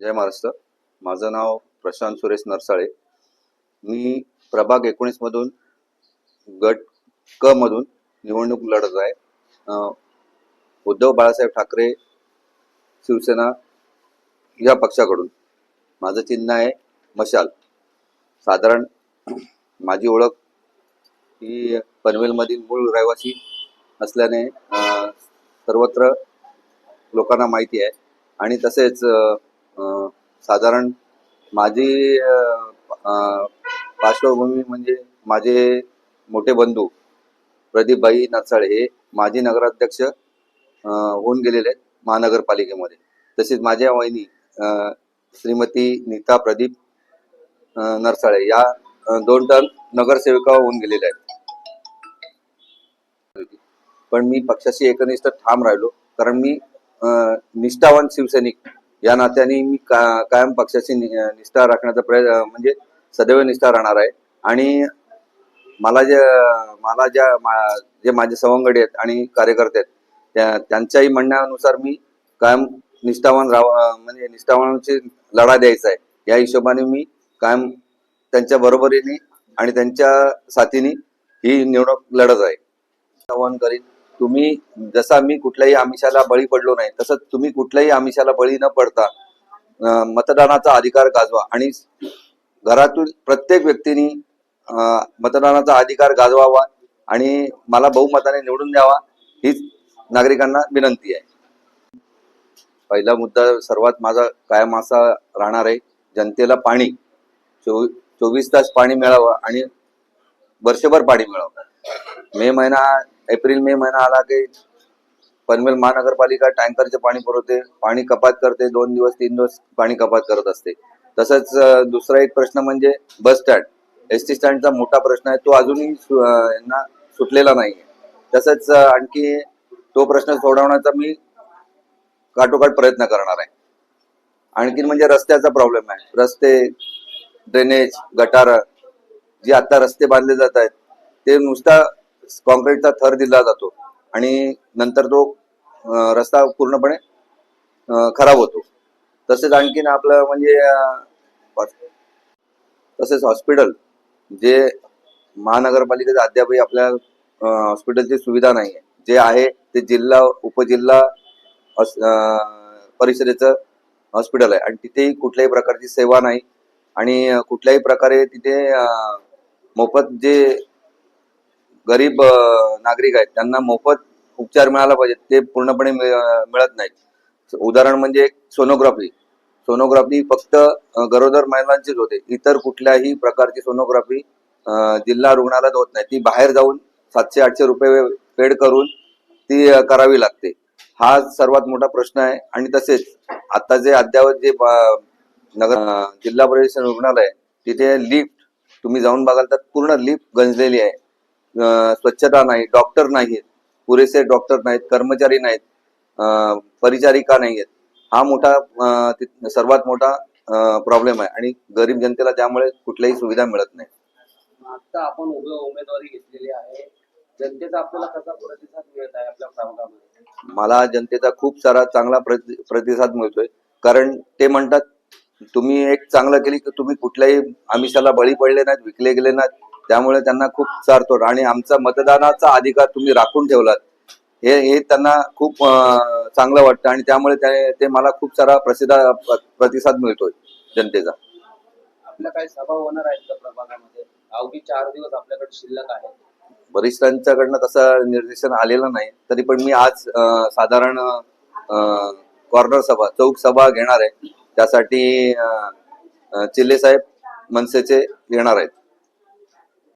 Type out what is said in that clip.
जय महाराष्ट्र. माझं नाव प्रशांत सुरेश नरसाळे. मी प्रभाग एकोणीस मधून गट क मधून निवडणूक लढत आहे. उद्धव बाळासाहेब ठाकरे शिवसेना या पक्षाकडून. माझं चिन्ह आहे मशाल. साधारण माझी ओळख ही पनवेलमधील मूळ रहिवासी असल्याने सर्वत्र लोकांना माहिती आहे. आणि तसेच साधारण माझी पार्श्वभूमी म्हणजे माझे मोठे बंधू प्रदीपभाई नरसाळे हे माजी नगराध्यक्ष होऊन गेलेले आहेत महानगरपालिकेमध्ये. तसेच माझ्या वहिनी श्रीमती नीता प्रदीप नरसाळे या दोन टर्म नगरसेविका होऊन गेलेल्या आहेत. पण मी पक्षाशी एकनिष्ठ ठाम राहिलो. कारण मी अं, निष्ठावान शिवसैनिक या नात्याने मी का कायम पक्षाची निष्ठा राखण्याचा प्रयत्न म्हणजे सदैव निष्ठा राहणार आहे. आणि मला जे मला ज्या मा- जे माझे सवंगडी आहेत आणि कार्यकर्ते आहेत त्या त्यांच्याही म्हणण्यानुसार मी कायम निष्ठावान राह म्हणजे निष्ठावानाची लढा द्यायचा आहे. या हिशोबाने मी कायम त्यांच्या बरोबरीने आणि त्यांच्या साथीने ही निवडणूक लढत आहे. आवाहन करीन. तुम्ही जसा मी कुठल्याही आमिषाला बळी पडलो नाही तसंच तुम्ही कुठल्याही आमिषाला बळी न पडता मतदानाचा अधिकार गाजवा. आणि घरातून प्रत्येक व्यक्तीने मतदानाचा अधिकार गाजवावा आणि मला बहुमताने निवडून द्यावा हीच नागरिकांना विनंती आहे. पहिला मुद्दा सर्वात माझा कायम असा राहणार आहे जनतेला पाणी. चोवी चोवीस तास पाणी मिळावं आणि वर्षभर पाणी मिळावं. मे महिना एप्रिल मे महिना आला की पनवेल महानगरपालिका टँकरचे पाणी पुरवते पाणी कपात करते दोन दिवस तीन दिवस पाणी कपात करत असते. तसंच दुसरा एक प्रश्न म्हणजे बस स्टँड. एस टी स्टँडचा मोठा प्रश्न आहे तो अजूनही यांना सुटलेला नाही तसंच आणखी तो प्रश्न सोडवण्याचा मी काटोकाट प्रयत्न करणार आहे. आणखीन म्हणजे रस्त्याचा प्रॉब्लेम आहे. रस्ते ड्रेनेज गटार जे आता रस्ते बांधले जात आहेत ते नुसता कॉन्क्रीटचा थर दिला जातो आणि नंतर तो रस्ता पूर्णपणे खराब होतो. तसेच आणखीन आपलं म्हणजे तसेच हॉस्पिटल जे महानगरपालिकेचं अद्यापही आपल्या हॉस्पिटलची सुविधा नाही आहे. जे आहे ते जिल्हा उपजिल्हा परिषदेचं हॉस्पिटल आहे. आणि तिथेही कुठल्याही प्रकारची सेवा नाही. आणि कुठल्याही प्रकारे तिथे मोफत जे गरीब नागरिक आहेत त्यांना मोफत उपचार मिळाला पाहिजे ते पूर्णपणे मिळत नाही उदाहरण म्हणजे एक सोनोग्राफी. सोनोग्राफी फक्त गरोदर महिलांचीच होते इतर कुठल्याही प्रकारची सोनोग्राफी जिल्हा रुग्णालयात होत नाही. ती बाहेर जाऊन सातशे आठशे रुपये पेड करून ती करावी लागते. हा सर्वात मोठा प्रश्न आहे. आणि तसेच आता जे अद्यावत जे नगर जिल्हा परिषद रुग्णालय तिथे लिफ्ट तुम्ही जाऊन बघाल तर पूर्ण लिफ्ट गंजलेली आहे. स्वच्छता नाही डॉक्टर नाहीत पुरेसे डॉक्टर नाहीत कर्मचारी नाहीत परिचारिका नाहीयेत. हा मोठा सर्वात मोठा प्रॉब्लेम आहे. आणि गरीब जनतेला त्यामुळे कुठल्याही सुविधा मिळत नाही. आता आपण उमेदवारी घेतलेली आहे. जनतेचा आपल्याला कसा प्रतिसाद मिळत आहे आपल्या प्रभागामध्ये मला जनतेचा खूप सारा चांगला प्रति- प्रतिसाद मिळतोय. कारण ते म्हणतात तुम्ही एक चांगलं केली की तुम्ही कुठल्याही आमिषाला बळी पडले नाहीत विकले गेले नाहीत. त्यामुळे त्यांना खूप चारतो आणि आमचा मतदानाचा अधिकार तुम्ही राखून ठेवलात. हे हे त्यांना खूप चांगलं वाटतं आणि त्यामुळे ते ते मला खूप सारा प्रसिद्ध प्रतिसाद मिळतोय जनतेचा. आपल्या काही सभा होणार आहेत का प्रभागामध्ये? अवघी चार दिवस आपल्याकडे शिल्लक आहे. वरिष्ठांच्याकडनं तसं निर्देशन आलेलं नाही. तरी पण मी आज साधारण कॉर्नर सभा चौक सभा घेणार आहे. त्यासाठी चिल्ले साहेब मनसेचे येणार आहेत.